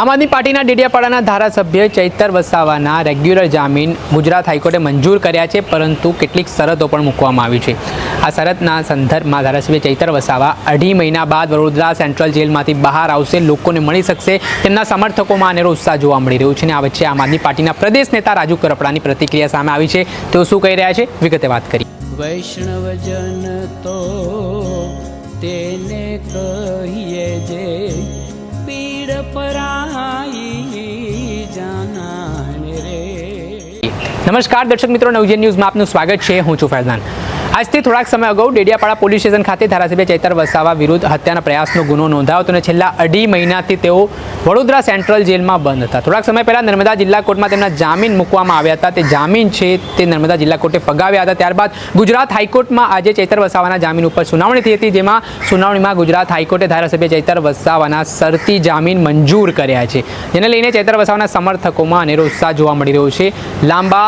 આમ આદમી પાર્ટીના ડેડિયાપાડાના ધારાસભ્ય ચૈતર વસાવાના રેગ્યુલર જામીન ગુજરાત હાઈકોર્ટે મંજૂર કર્યા છે, પરંતુ કેટલીક શરતો પણ મૂકવામાં આવી છે. આ શરતના સંદર્ભમાં ધારાસભ્ય ચૈતર વસાવા અઢી મહિના બાદ વડોદરા સેન્ટ્રલ જેલમાંથી બહાર આવશે, લોકોને મળી શકશે, તેમના સમર્થકોમાં અનેરો ઉત્સાહ જોવા મળી રહ્યો છે અને આ વચ્ચે આમ આદમી પાર્ટીના પ્રદેશ નેતા રાજુ કરપડાની પ્રતિક્રિયા સામે આવી છે. તેઓ શું કહી રહ્યા છે? વિગતે વાત કરી વૈષ્ણવજન તો તેને કહીએ જે પીડ પરાઈ જાનાને રે નમસ્કાર દર્શક મિત્રો નવજીવન ન્યૂઝમાં આપનું સ્વાગત છે. હું છું ફૈઝાન. આજથી થોડાક સમય અગાઉ ડેડિયાપાડા પોલીસ સ્ટેશન ખાતે ધારાસભ્ય ચૈતર વસાવા વિરુદ્ધ હત્યાના પ્રયાસનો ગુનો નોંધાયો હતો અને છેલ્લા અઢી મહિનાથી તેઓ વડોદરા સેન્ટ્રલ જેલમાં બંધ હતા. થોડાક સમય પહેલા નર્મદા જિલ્લા કોર્ટમાં તેમના જામીન મૂકવામાં આવ્યા હતા. તે જામીન છે તે નર્મદા જિલ્લા કોર્ટે ફગાવ્યા હતા. ત્યારબાદ ગુજરાત હાઈકોર્ટમાં આજે ચૈતર વસાવાના જામીન ઉપર સુનાવણી થઈ હતી, જેમાં સુનાવણીમાં ગુજરાત હાઈકોર્ટે ધારાસભ્ય ચૈતર વસાવાના શરતી જામીન મંજૂર કર્યા છે. જેને લઈને ચૈતર વસાવાના સમર્થકોમાં અનેરો ઉત્સાહ જોવા મળી રહ્યો છે. લાંબા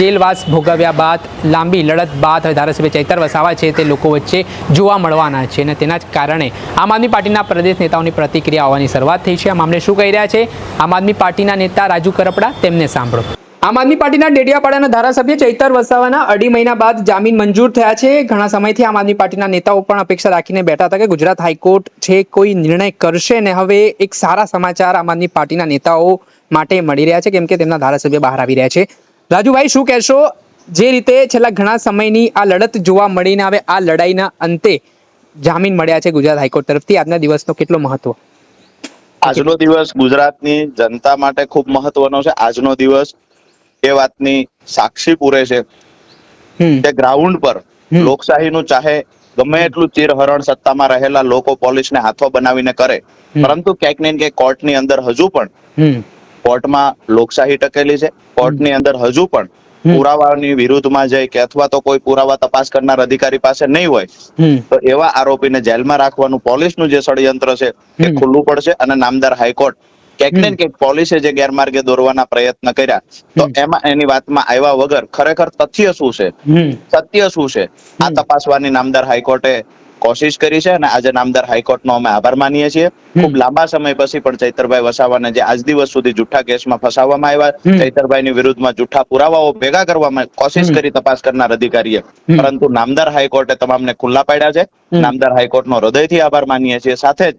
જેલવાસ ભોગવ્યા બાદ લાંબી લડત બાદ હવે ધારાસભ્ય ચૈતર વસાવા છે તે લોકો વચ્ચે જોવા મળવાના છે અને તેના જ કારણે આમ આદમી પાર્ટીના પ્રદેશ નેતાઓની પ્રતિક્રિયા આવવાની શરૂઆત થઈ છે. આ મામલે શું કહી રહ્યા છે? આમ આદમી પાર્ટીના નેતા રાજુ કરપડા, તેમને સાંભળો. આમ આદમી પાર્ટીના ડેડિયાપાડાના ધારાસભ્ય ચૈતર વસાવાના અઢી મહિના બાદ જામીન મંજૂર થયા છે. ઘણા સમયથી આમ આદમી પાર્ટીના નેતાઓ પણ અપેક્ષા રાખીને બેઠા હતા કે ગુજરાત હાઈકોર્ટ છે, કોઈ નિર્ણય કરશે ને હવે એક સારા સમાચાર આમ આદમી પાર્ટીના નેતાઓ માટે મળી રહ્યા છે, કેમ કે તેમના ધારાસભ્ય બહાર આવી રહ્યા છે. રાજુભાઈ, શું કહેશો? જે રીતે છેલ્લા ઘણા સમયની આ લડત જોવા મળીને હવે આ લડાઈના અંતે જામીન મળ્યા છે ગુજરાત હાઈકોર્ટ તરફથી. આજના દિવસનો કેટલો મહત્વ? આજનો દિવસ ગુજરાતની જનતા માટે ખૂબ મહત્વનો છે. આજનો દિવસ એ વાતની સાક્ષી પૂરે છે કે ગ્રાઉન્ડ પર. લોકશાહીનું ચાહે ગમે એટલું ચીરહરણ સત્તામાં રહેલા લોકો પોલીસને હાથો બનાવીને કરે પરંતુ ક્યાંક ને ક્યાંક કોર્ટની અંદર હજુ પણ કોર્ટમાં લોકશાહી ટકેલી છે. કોર્ટની અંદર હજુ પણ. પુરાવાની વિરુદ્ધમાં જાય કે અથવા તો કોઈ પુરાવા તપાસ કરનાર અધિકારી પાસે નહીં હોય તો એવા આરોપીને જેલમાં રાખવાનું પોલીસનું જે ષડયંત્ર છે એ ખુલ્લું પડશે અને નામદાર હાઈકોર્ટ ક્યાંક ને. ક્યાંક પોલીસે જે ગેરમાર્ગે દોરવાના પ્રયત્ન કર્યા. તો. એમાં એની વાતમાં આવ્યા વગર ખરેખર તથ્ય શું છે? સત્ય શું છે? આ તપાસવાની નામદાર હાઈકોર્ટે કોશિશ કરી છે અને આજે નામદાર હાઈકોર્ટનો અમે આભાર માનીએ છીએ. ખૂબ લાંબા સમય પછી પણ ચૈતરભાઈ વસાવાને જે આજ દિવસ સુધી જુઠ્ઠા કેસમાં ફસાવવામાં. આવ્યા ચૈતરભાઈની વિરુદ્ધમાં જુઠ્ઠા પુરાવાઓ ભેગા કરવામાં કોશિશ કરી તપાસ કરનાર અધિકારીએ. પરંતુ નામદાર હાઈકોર્ટે તમામને ખુલ્લા પાડ્યા છે. નામદાર હાઈકોર્ટનો હૃદયથી આભાર માનીએ છીએ. સાથે જ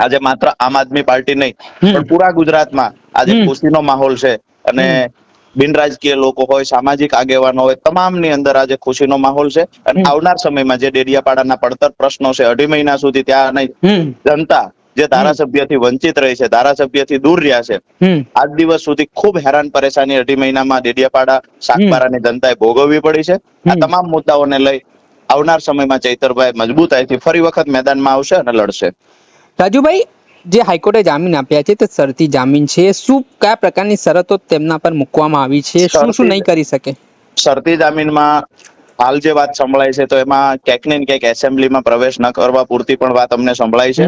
આજે માત્ર આમ આદમી પાર્ટી નહીં પણ પૂરા ગુજરાતમાં આજે. ખુશીનો માહોલ છે. અને બિનરાજકીય લોકો હોય સામાજિક આગેવાનો હોય તમામની અંદર આજે ખુશીનો માહોલ છે. અને આવનાર સમયમાં જે ડેડિયાપાડાના પડતર પ્રશ્નો છે અઢી મહિના સુધી ત્યાં જનતા જે ધારાસભ્યથી વંચિત રહી છે ધારાસભ્યથી દૂર રહ્યા છે આજ દિવસ સુધી ખૂબ હેરાન પરેશાની અઢી મહિનામાં ડેડિયાપાડા સાગબારાની જનતાએ ભોગવવી પડી છે. આ. તમામ મુદ્દાઓને લઈ આવનાર સમયમાં ચૈતરભાઈ મજબૂતાઈથી ફરી વખત મેદાનમાં આવશે અને લડશે. રાજુભાઈ જે હાઈકોર્ટે જામીન આપ્યા છે તે શરતી જામીન છે. શું કયા પ્રકારની શરતો તેમના પર મૂકવામાં આવી છે? શું શું નહીં કરી શકે? શરતી જામીનમાં હાલ જે વાત સંભળાય છે તો એમાં ક્યાંક ને ક્યાંક એસેમ્બલીમાં પ્રવેશ ન કરવા પૂરતી પણ વાત અમને સંભળાય છે.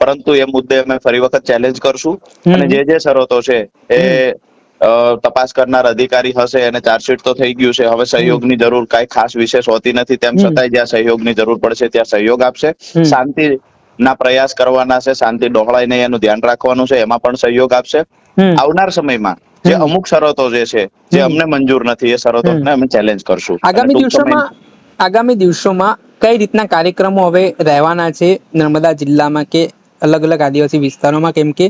પરંતુ એ મુદ્દે અમે ફરી વખત ચેલેન્જ કરશું. અને જે જે શરતો છે એ તપાસ કરનાર અધિકારી હશે અને ચાર્જશીટ તો થઈ ગયું છે. હવે સહયોગની જરૂર કઈ ખાસ વિશેષ હોતી નથી. તેમ. છતાંય જ્યાં સહયોગની જરૂર પડશે ત્યાં સહયોગ આપશે. શાંતિ ના પ્રયાસ કરવાના છે શાંતિ ડહોળાય નહીં એનું ધ્યાન રાખવાનું છે એમાં પણ સહયોગ આપશે. આવનાર સમયમાં જે અમુક શરતો જે છે જે અમને મંજૂર નથી એ શરતોને અમે ચેલેન્જ કરશું. આગામી દિવસોમાં આગામી દિવસોમાં કઈ રીતના કાર્યક્રમો હવે રહેવાના છે નર્મદા જિલ્લામાં કે અલગ અલગ આદિવાસી વિસ્તારોમાં? કેમ કે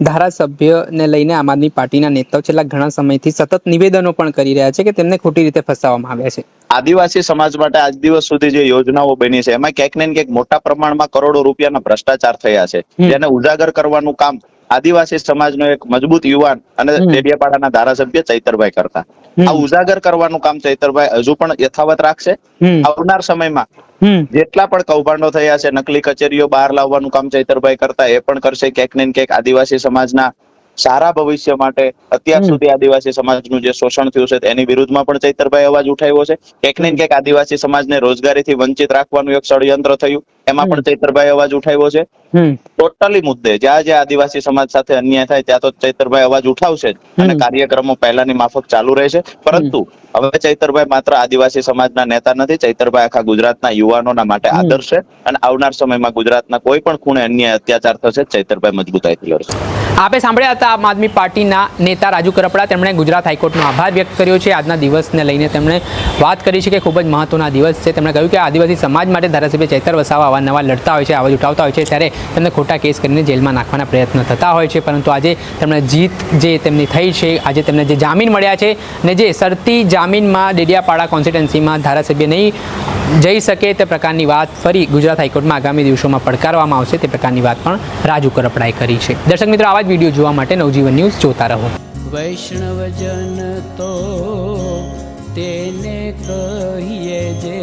ધારાસભ્યને લઈને આમ આદમી પાર્ટીના નેતાઓ છેલ્લા ઘણા સમયથી સતત નિવેદનો પણ કરી રહ્યા છે કે તેમને ખોટી રીતે ફસાવવામાં આવ્યા છે. આદિવાસી સમાજ માટે આજ દિવસ સુધી જે યોજનાઓ બની છે એમાં ક્યાંક ને ક્યાંક મોટા પ્રમાણમાં કરોડો રૂપિયાના ભ્રષ્ટાચાર થયા છે. જેને ઉજાગર કરવાનું કામ આદિવાસી સમાજનો એક મજબૂત યુવાન અને ડેડિયાપાડાના ધારાસભ્ય ચૈતરભાઈ કરતા. આ ઉજાગર કરવાનું કામ ચૈતરભાઈ હજુ પણ યથાવત રાખશે? આવનાર સમયમાં જેટલા પણ કૌભાંડો થયા છે નકલી કચેરીઓ બહાર લાવવાનું કામ ચૈતરભાઈ કરતા એ પણ કરશે. ક્યાંક ને ક્યાંક આદિવાસી સમાજના સારા ભવિષ્ય માટે અત્યાર સુધી આદિવાસી સમાજનું જે શોષણ થયું છે એની વિરુદ્ધમાં પણ ચૈતરભાઈ અવાજ ઉઠાવ્યો છે. ક્યાંક ને ક્યાંક આદિવાસી સમાજને રોજગારીથી વંચિત રાખવાનું એક ષડયંત્ર થયું. એમાં પણ ચૈતરભાઈ અવાજ ઉઠાવ્યો છે. ટોટલી મુદ્દે. જ્યાં જ્યાં આદિવાસી સમાજ સાથે અન્યાય થાય ત્યાં તો ચૈતરભાઈ અવાજ ઉઠાવશે જ. અને કાર્યક્રમો પહેલાની માફક ચાલુ રહેશે. પરંતુ હવે ચૈતરભાઈ માત્ર આદિવાસી સમાજના નેતા નથી ચૈતરભાઈ આખા ગુજરાતના યુવાનોના માટે આદર્શ છે. અને આવનાર સમયમાં ગુજરાતના કોઈ પણ ખૂણે અન્યાય અત્યાચાર થશે ચૈતરભાઈ મજબૂતાઈથી લડશે. આપે સાંભળ્યા હતા આમ આદમી પાર્ટીના નેતા રાજુ કરપડા. તેમણે ગુજરાત હાઈકોર્ટનો આભાર વ્યક્ત કર્યો છે. આજના દિવસને લઈને તેમણે વાત કરી છે કે ખૂબ જ મહત્વના દિવસ છે. તેમણે કહ્યું કે આદિવાસી સમાજ માટે ધારાસભ્ય ચૈતર વસાવા અવારનવાર લડતા હોય છે આવાજ ઉઠાવતા હોય છે, ત્યારે તેમને ખોટા કેસ કરીને જેલમાં નાખવાના પ્રયત્ન થતા હોય છે. પરંતુ આજે તેમણે જીત જે તેમની થઈ છે, આજે તેમને જે જામીન મળ્યા છે ને જે શરતી જામીનમાં ડેડિયાપાડા કોન્સ્ટિટ્યુન્સીમાં ધારાસભ્ય નહીં જઈ શકે તે પ્રકારની વાત ફરી ગુજરાત હાઈકોર્ટમાં આગામી દિવસોમાં પડકારવામાં આવશે તે પ્રકારની વાત પણ રાજુ કરપડાએ કરી છે. દર્શક મિત્રો, આવા જ વીડિયો જોવા માટે નવજીવન ન્યૂઝ જોતા રહો. વૈષ્ણવજન તો તેને કહીએ જે